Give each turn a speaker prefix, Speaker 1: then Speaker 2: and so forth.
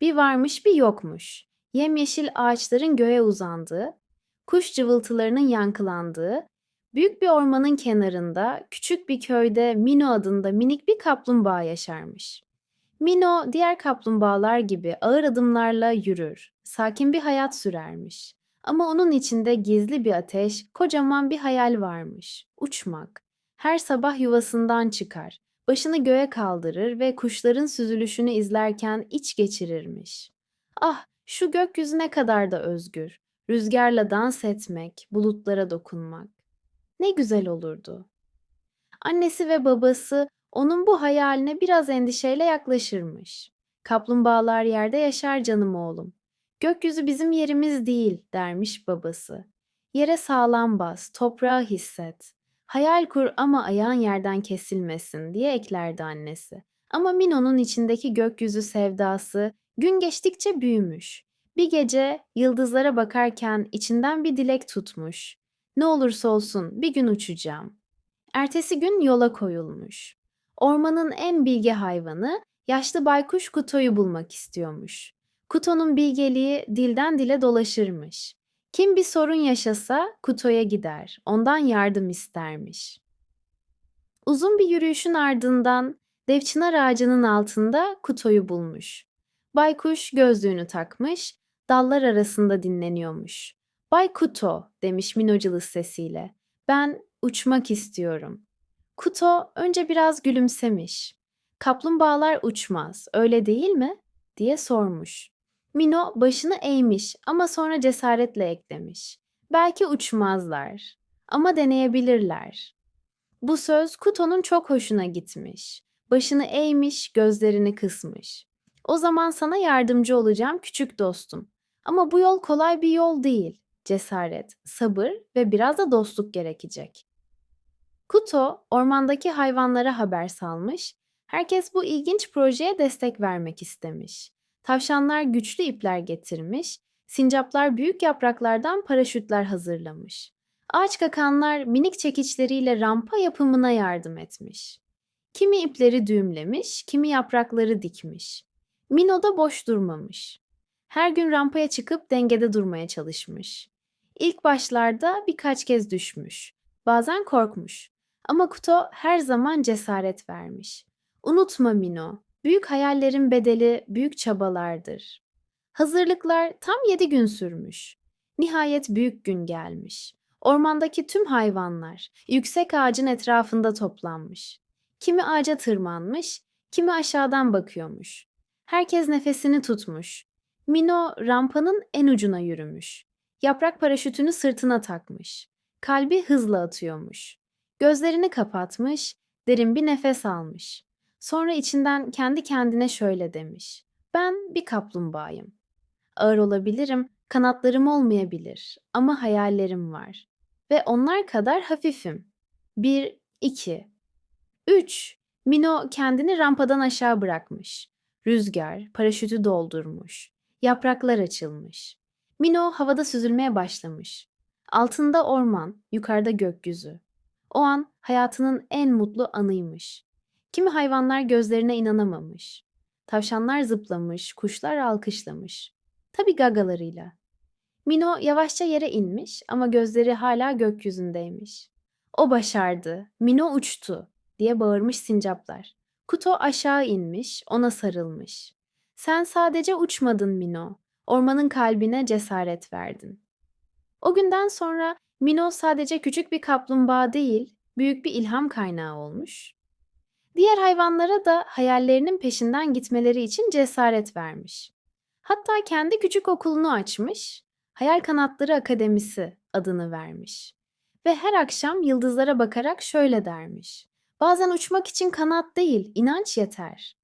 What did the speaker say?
Speaker 1: Bir varmış bir yokmuş. Yemyeşil ağaçların göğe uzandığı, kuş cıvıltılarının yankılandığı, büyük bir ormanın kenarında küçük bir köyde Mino adında minik bir kaplumbağa yaşarmış. Mino diğer kaplumbağalar gibi ağır adımlarla yürür, sakin bir hayat sürermiş. Ama onun içinde gizli bir ateş, kocaman bir hayal varmış. Uçmak. Her sabah yuvasından çıkar, başını göğe kaldırır ve kuşların süzülüşünü izlerken iç geçirirmiş. Ah, şu gökyüzü ne kadar da özgür. Rüzgarla dans etmek, bulutlara dokunmak. Ne güzel olurdu. Annesi ve babası onun bu hayaline biraz endişeyle yaklaşırmış. Kaplumbağalar yerde yaşar canım oğlum. Gökyüzü bizim yerimiz değil dermiş babası. Yere sağlam bas, toprağı hisset. Hayal kur ama ayağın yerden kesilmesin diye eklerdi annesi. Ama Mino'nun içindeki gökyüzü sevdası gün geçtikçe büyümüş. Bir gece yıldızlara bakarken içinden bir dilek tutmuş. Ne olursa olsun bir gün uçacağım. Ertesi gün yola koyulmuş. Ormanın en bilge hayvanı yaşlı baykuş Kuto'yu bulmak istiyormuş. Kuto'nun bilgeliği dilden dile dolaşırmış. Kim bir sorun yaşasa Kuto'ya gider, ondan yardım istermiş. Uzun bir yürüyüşün ardından dev çınar ağacının altında Kuto'yu bulmuş. Baykuş gözlüğünü takmış, dallar arasında dinleniyormuş. Bay Kuto demiş minocılız sesiyle. Ben uçmak istiyorum. Kuto önce biraz gülümsemiş. Kaplumbağalar uçmaz, öyle değil mi? diye sormuş. Mino başını eğmiş ama sonra cesaretle eklemiş. Belki uçmazlar ama deneyebilirler. Bu söz Kuto'nun çok hoşuna gitmiş. Başını eğmiş, gözlerini kısmış. O zaman sana yardımcı olacağım küçük dostum. Ama bu yol kolay bir yol değil. Cesaret, sabır ve biraz da dostluk gerekecek. Kuto ormandaki hayvanlara haber salmış. Herkes bu ilginç projeye destek vermek istemiş. Tavşanlar güçlü ipler getirmiş, sincaplar büyük yapraklardan paraşütler hazırlamış. Ağaç kakanlar minik çekiçleriyle rampa yapımına yardım etmiş. Kimi ipleri düğümlemiş, kimi yaprakları dikmiş. Mino da boş durmamış. Her gün rampaya çıkıp dengede durmaya çalışmış. İlk başlarda birkaç kez düşmüş. Bazen korkmuş. Ama Kuto her zaman cesaret vermiş. Unutma Mino, büyük hayallerin bedeli büyük çabalardır. Hazırlıklar tam yedi gün sürmüş. Nihayet büyük gün gelmiş. Ormandaki tüm hayvanlar yüksek ağacın etrafında toplanmış. Kimi ağaca tırmanmış, kimi aşağıdan bakıyormuş. Herkes nefesini tutmuş. Mino rampanın en ucuna yürümüş. Yaprak paraşütünü sırtına takmış. Kalbi hızla atıyormuş. Gözlerini kapatmış, derin bir nefes almış. Sonra içinden kendi kendine şöyle demiş. Ben bir kaplumbağayım. Ağır olabilirim, kanatlarım olmayabilir ama hayallerim var. Ve onlar kadar hafifim. Bir, iki, üç. Mino kendini rampadan aşağı bırakmış. Rüzgar paraşütü doldurmuş. Yapraklar açılmış. Mino havada süzülmeye başlamış. Altında orman, yukarıda gökyüzü. O an hayatının en mutlu anıymış. Kimi hayvanlar gözlerine inanamamış. Tavşanlar zıplamış, kuşlar alkışlamış. Tabii gagalarıyla. Mino yavaşça yere inmiş ama gözleri hala gökyüzündeymiş. O başardı, Mino uçtu diye bağırmış sincaplar. Kuto aşağı inmiş, ona sarılmış. Sen sadece uçmadın Mino, ormanın kalbine cesaret verdin. O günden sonra Mino sadece küçük bir kaplumbağa değil, büyük bir ilham kaynağı olmuş. Diğer hayvanlara da hayallerinin peşinden gitmeleri için cesaret vermiş. Hatta kendi küçük okulunu açmış, Hayal Kanatları Akademisi adını vermiş. Ve her akşam yıldızlara bakarak şöyle dermiş. Bazen uçmak için kanat değil, inanç yeter.